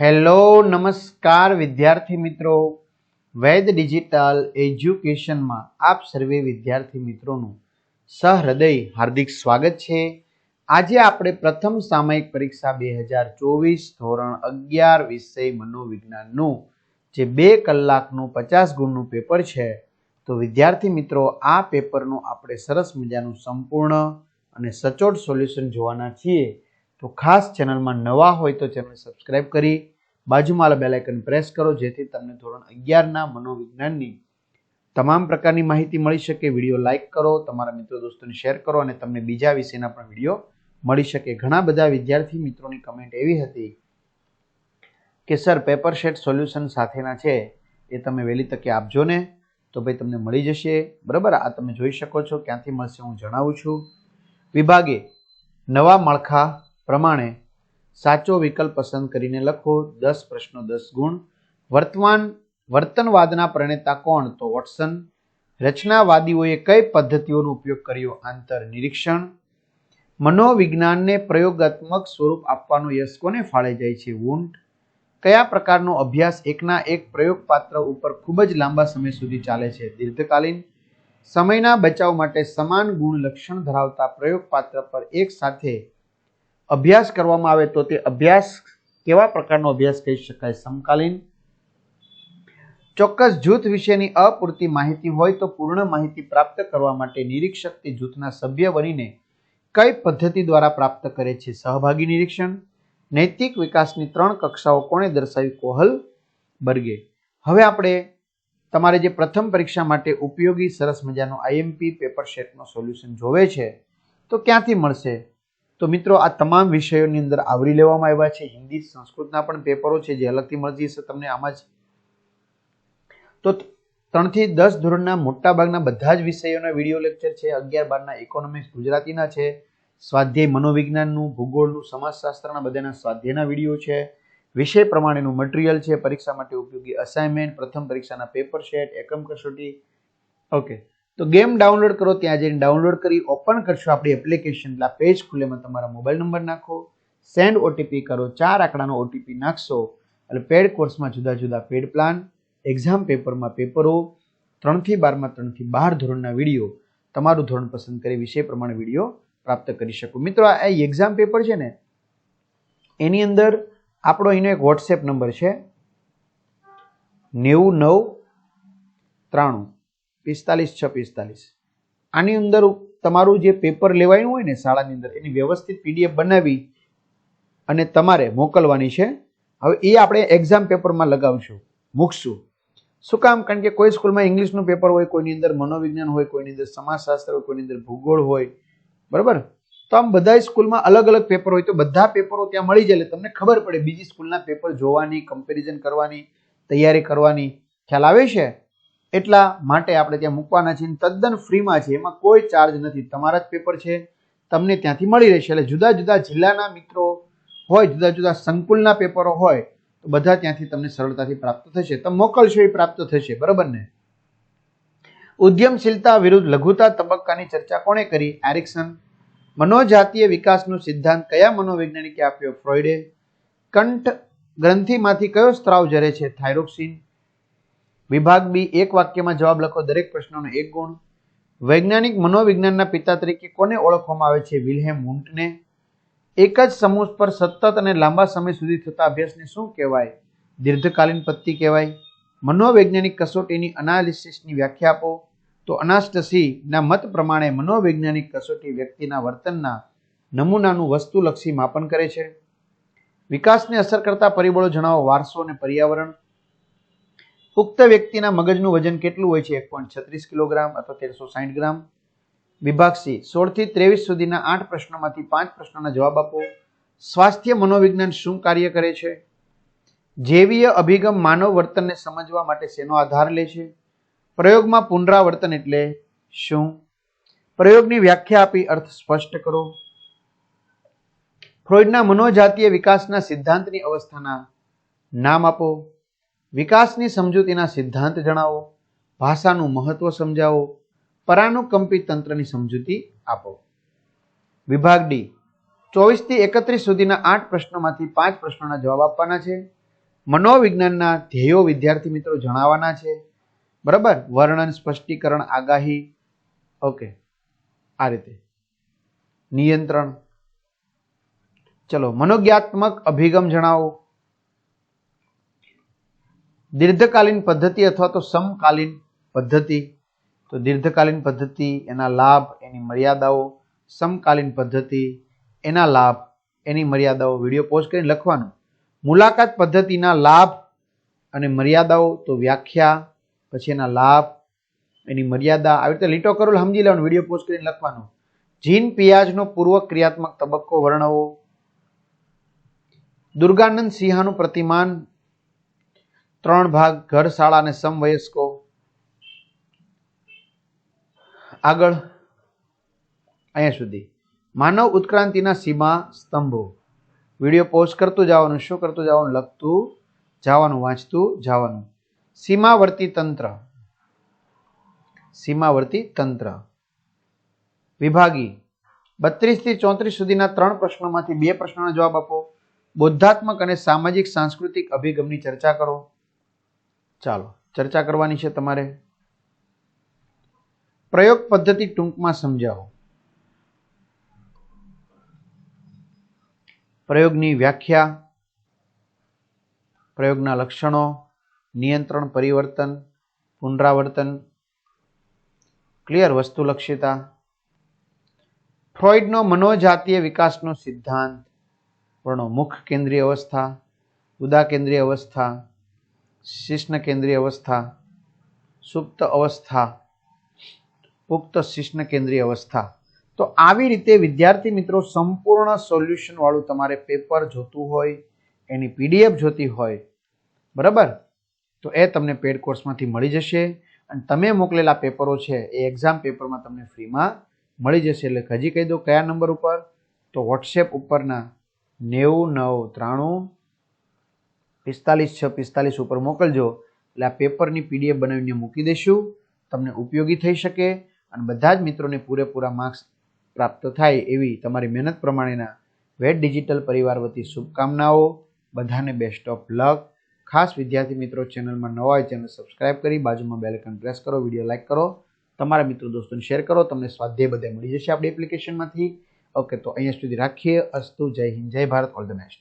Hello, નમસ્કાર વિદ્યાર્થી મિત્રો. વૈદ ડિજિટલ એજ્યુકેશનમાં આપ સર્વે વિદ્યાર્થી મિત્રોનું સહૃદય હાર્દિક સ્વાગત છે. આજે આપણે પ્રથમ સામયિક પરીક્ષા બે હજાર ચોવીસ ધોરણ અગિયાર વિષય મનોવિજ્ઞાનનું જે બે કલાકનું પચાસ ગુણનું પેપર છે. તો વિદ્યાર્થી મિત્રો, આ પેપરનું આપણે સરસ મજાનું સંપૂર્ણ અને સચોટ સોલ્યુશન જોવાના છીએ. તો ખાસ ચેનલમાં નવા હોય તો ચેનલ સબસ્ક્રાઇબ કરી, બાજુમાં બેલ આઇકન પ્રેસ કરો, જેથી તમને ધોરણ અગિયારના મનોવિજ્ઞાનની તમામ પ્રકારની માહિતી મળી શકે. વીડિયો લાઇક કરો, તમારા મિત્રો દોસ્તોને શેર કરો અને તમને બીજા વિષયના પણ વીડિયો મળી શકે. ઘણા બધા વિદ્યાર્થી મિત્રોની કમેન્ટ એવી હતી કે સર પેપર શેટ સોલ્યુશન સાથેના છે. એ તમે વહેલી તકે આપજો ને. તો ભાઈ તમને મળી જશે. બરાબર? આ તમે જોઈ શકો છો. ક્યાંથી મળશે હું જણાવું છું. વિભાગે નવા માળખા પ્રમાણે સાચો વિકલ્પ પસંદ કરીને લખો દસ પ્રશ્નો દસ ગુણ. વર્તમાન, વર્તનવાદના પ્રણેતા કોણ? તો વોટસન. રચનાવાદીઓએ કઈ પદ્ધતિઓનો ઉપયોગ કર્યો? આંતર નિરીક્ષણ. મનોવિજ્ઞાનને પ્રયોગાત્મક સ્વરૂપ આપવાનો યશ કોને ફાળે જાય છે? વૂંટ કયા પ્રકારનો અભ્યાસ એકના એક પ્રયોગ પાત્ર ઉપર ખૂબ જ લાંબા સમય સુધી ચાલે છે? દીર્ઘકાલીન. સમયના બચાવ માટે સમાન ગુણ લક્ષણ ધરાવતા પ્રયોગ પાત્ર પર એક સાથે અભ્યાસ કરવામાં આવે તો તે અભ્યાસ કેવા પ્રકારનો અભ્યાસ કહી શકાય? સમકાલીન. ચોક્કસ જૂથ વિશેની અપૂરતી માહિતી હોય તો પૂર્ણ માહિતી પ્રાપ્ત કરવા માટે નિરીક્ષક તે જૂથના સભ્ય બનીને કઈ પદ્ધતિ દ્વારા પ્રાપ્ત કરે છે? સહભાગી નિરીક્ષણ, નૈતિક વિકાસની ત્રણ કક્ષાઓ કોણે દર્શાવી? કોહલ બર્ગે. હવે આપણે તમારે જે પ્રથમ પરીક્ષા માટે ઉપયોગી સરસ મજાનો આઈએમપી પેપર શેટનો સોલ્યુશન જોવે છે, તો ક્યાંથી મળશે? તો મિત્રો, આ તમામ વિષયોની અંદર આવરી લેવામાં આવ્યા છે. હિન્દી સંસ્કૃતના પણ પેપરો છે જે અલગથી મળતી હશે તમને આમાં જ. તો ત્રણથી દસ ધોરણના મોટા ભાગના બધા જ વિષયોના વીડિયો લેક્ચર છે. અગિયાર બારના ઇકોનોમિક્સ ગુજરાતીના છે. સ્વાધ્યાય મનોવિજ્ઞાનનું, ભૂગોળનું, સમાજશાસ્ત્રના બધાના સ્વાધ્યાયના વીડિયો છે. વિષય પ્રમાણેનું મટીરિયલ છે. પરીક્ષા માટે ઉપયોગી અસાઇનમેન્ટ પ્રથમ પરીક્ષાના પેપર શેટ એકમ કસોટી. ઓકે તો ગેમ ડાઉનલોડ કરો, ત્યાં જઈને ડાઉનલોડ કરી ઓપન કરશો આપણી એપ્લિકેશન એટલે પેજ ખુલેમાં તમારા મોબાઈલ નંબર નાખો સેન્ડ ઓટીપી કરો, ચાર આંકડાનો ઓટીપી નાખશો, એટલે પેડ કોર્સમાં જુદા જુદા પેડ પ્લાન એક્ઝામ પેપરમાં પેપરો ત્રણથી બારમાં ત્રણથી બાર ધોરણના વીડિયો તમારું ધોરણ પસંદ કરી વિષય પ્રમાણે વીડિયો પ્રાપ્ત કરી શકો. મિત્રો, આ એક્ઝામ પેપર છે ને, એની અંદર આપણો એનો એક વોટ્સએપ નંબર છે, નેવું નવ ત્રાણું. પિસ્તાલીસ છ પિસ્તાલીસ. આની અંદર તમારું જે પેપર લેવાયું હોય ને શાળાની અંદર, એની વ્યવસ્થિત પીડીએફ બનાવી અને તમારે મોકલવાની છે. હવે એ આપણે એક્ઝામ પેપરમાં લગાવશું, મૂકશું. શું કામ? કારણ કે કોઈ સ્કૂલમાં ઇંગ્લિશનું પેપર હોય, કોઈની અંદર મનોવિજ્ઞાન હોય, કોઈની અંદર સમાજશાસ્ત્ર હોય, કોઈની અંદર ભૂગોળ હોય, બરાબર? તો આમ બધા સ્કૂલમાં અલગ અલગ પેપર હોય, તો બધા પેપરો ત્યાં મળી જાય તમને ખબર પડે, બીજી સ્કૂલના પેપર જોવાની કમ્પેરિઝન કરવાની, તૈયારી કરવાની. ખ્યાલ આવે છે? એટલા માટે આપણે ત્યાં મૂકવાના છે તદ્દન ફ્રીમાં છે. એમાં કોઈ ચાર્જ નથી. તમારા જ પેપર છે. તમને ત્યાંથી મળી રહેશે. એટલે જુદા જુદા જિલ્લાના મિત્રો હોય, જુદા જુદા સંકુલના પેપરો હોય, તો બધા ત્યાંથી તમને સરળતાથી પ્રાપ્ત થશે. તમે મોકલશો એ પ્રાપ્ત થશે. બરાબર ને? ઉદ્યમશીલતા વિરુદ્ધ લઘુતા તબક્કાની ચર્ચા કોણે કરી? એરિક્સન. મનોજાતીય વિકાસનો સિદ્ધાંત કયા મનોવૈજ્ઞાનિકે આપ્યો? ફ્રોઈડે કંઠ ગ્રંથિમાંથી કયો સ્ત્રાવ જરે છે? થાઇરોક્સિન વિભાગ બી એક વાક્યમાં જવાબ લખો, દરેક પ્રશ્નનો એક ગુણ. વૈજ્ઞાનિક મનોવિજ્ઞાનના પિતા તરીકે કોને ઓળખવામાં આવે છે? વિલ્હેમ હુન્ટને. એક જ સમૂહ પર સતત અને લાંબા સમય સુધી થતા અભ્યાસને શું કહેવાય? દીર્ઘકાલીન પત્તી કહેવાય. મનોવૈજ્ઞાનિક કસોટીની અનાલિસિસની વ્યાખ્યા આપો. તો અનાસ્ટસીના મત પ્રમાણે મનોવૈજ્ઞાનિક કસોટી વ્યક્તિના વર્તનના નમૂનાનું વસ્તુલક્ષી માપન કરે છે. વિકાસને અસર કરતા પરિબળો જણાવો, વારસો અને પર્યાવરણ. પુખ્ત વ્યક્તિના મગજનું વજન કેટલું હોય છે? એક પોઈન્ટ છત્રીસ કિલોગ્રામ અથવા તેરસો સાઠ ગ્રામ. વિભાગ સી સોળથી ત્રેવીસ સુધીના આઠ પ્રશ્નોમાંથી પાંચ પ્રશ્નોના જવાબ આપો. સ્વાસ્થ્ય મનોવિજ્ઞાન શું કાર્ય કરે છે? જૈવીય અભિગમ માનવ વર્તનને સમજવા માટે શેનો આધાર લે છે? પ્રયોગમાં પુનરાવર્તન એટલે શું? પ્રયોગની વ્યાખ્યા આપી અર્થ સ્પષ્ટ કરો. ફ્રોઇડના મનોજાતીય વિકાસના સિદ્ધાંતની અવસ્થાના નામ આપો. વિકાસની સમજૂતીના સિદ્ધાંત જણાવો, ભાષાનું મહત્વ સમજાવો પરાનુકંપી તંત્રની સમજૂતી આપો. વિભાગ ડી. ચોવીસથી એકત્રીસ સુધીના આઠ પ્રશ્નોમાંથી પાંચ પ્રશ્નોના જવાબ આપવાના છે. મનોવિજ્ઞાનના ધ્યેયો વિદ્યાર્થી મિત્રો જણાવવાના છે. બરાબર? વર્ણન, સ્પષ્ટીકરણ, આગાહી. ઓકે. આ રીતે. નિયંત્રણ. ચલો, મનોજ્ઞાત્મક અભિગમ જણાવો. દીર્ઘકાલીન પદ્ધતિ અથવા તો સમકાલીન પદ્ધતિ. તો દીર્ઘકાલીન પદ્ધતિ, એના લાભ, એની મર્યાદાઓ. સમકાલીન પદ્ધતિ, એના લાભ, એની મર્યાદાઓ. વીડિયો પોસ્ટ કરીને લખવાનું. મુલાકાત પદ્ધતિના લાભ અને મર્યાદાઓ, તો વ્યાખ્યા, પછી એના લાભ, એની મર્યાદા. આવી રીતે લીટો કરોલ સમજી લેવાનું, વીડિયો પોસ્ટ કરીને લખવાનું. જીન પિયાજનો પૂર્વ ક્રિયાત્મક તબક્કો વર્ણવો. દુર્ગાનંદ સિંહાનું પ્રતિમાન ત્રણ ભાગ ઘર શાળા અને સમવયસ્કો. આગળ, અહીંયા સુધી. માનવ ઉત્ક્રાંતિના સીમા સ્તંભો. વીડિયો પોસ્ટ કરતું જવાનું, શું કરતું જવાનું, લખતું જવાનું, વાંચતું જવાનું. સીમાવર્તી તંત્ર. સીમાવર્તી તંત્ર. વિભાગી. બત્રીસથી ચોત્રીસ સુધીના ત્રણ પ્રશ્નોમાંથી બે પ્રશ્નોના જવાબ આપો. બૌદ્ધાત્મક અને સામાજિક સાંસ્કૃતિક અભિગમની ચર્ચા કરો. ચાલો, ચર્ચા કરવાની છે તમારે? પ્રયોગ પદ્ધતિ ટૂંકમાં સમજાવો. પ્રયોગની વ્યાખ્યા, પ્રયોગના લક્ષણો, નિયંત્રણ, પરિવર્તન, પુનરાવર્તન, ક્લિયર વસ્તુલક્ષિતા, ફ્રોઇડનો મનોજાતીય વિકાસનો સિદ્ધાંત, વર્ણો મુખ કેન્દ્રીય અવસ્થા, ઉદા કેન્દ્રીય અવસ્થા શિષ્ણ કેન્દ્રીય અવસ્થા, સુપ્ત અવસ્થા, પુખ્ત શિષ્ણ કેન્દ્રીય અવસ્થા. તો આવી રીતે વિદ્યાર્થી મિત્રો સંપૂર્ણ સોલ્યુશન વાળું તમારે પેપર જોતું હોય, એની પીડીએફ જોતી હોય, બરાબર? તો એ તમને પેડ કોર્સમાંથી મળી જશે અને તમે મોકલેલા પેપરો છે એ એક્ઝામ પેપરમાં તમને ફ્રીમાં મળી જશે. એટલે હજી કહી દો કયા નંબર ઉપર? તો વોટ્સએપ ઉપરના નેવું નવ ત્રાણું પિસ્તાલીસ છ પિસ્તાલીસ ઉપર મોકલજો. એટલે આ પેપરની પીડીએફ બનાવીને મૂકી દઈશું. તમને ઉપયોગી થઈ શકે અને બધા જ મિત્રોને પૂરેપૂરા માર્ક્સ પ્રાપ્ત થાય એવી તમારી મહેનત પ્રમાણેના વેટ ડિજિટલ પરિવાર વતી શુભકામનાઓ. બધાને બેસ્ટ ઓફ લક ખાસ વિદ્યાર્થી મિત્રો ચેનલમાં નવા ચેનલ સબસ્ક્રાઇબ કરી બાજુમાં બેલ આઇકન પ્રેસ કરો વીડિયો લાઇક કરો. તમારા મિત્રો દોસ્તોને શેર કરો. તમને સ્વાધ્યાય બધા મળી જશે આપણી એપ્લિકેશનમાંથી ઓકે તો અહીંયા સુધી રાખીએ. અસ્તુ, જય હિન્દ, જય ભારત ઓલ ધ બેસ્ટ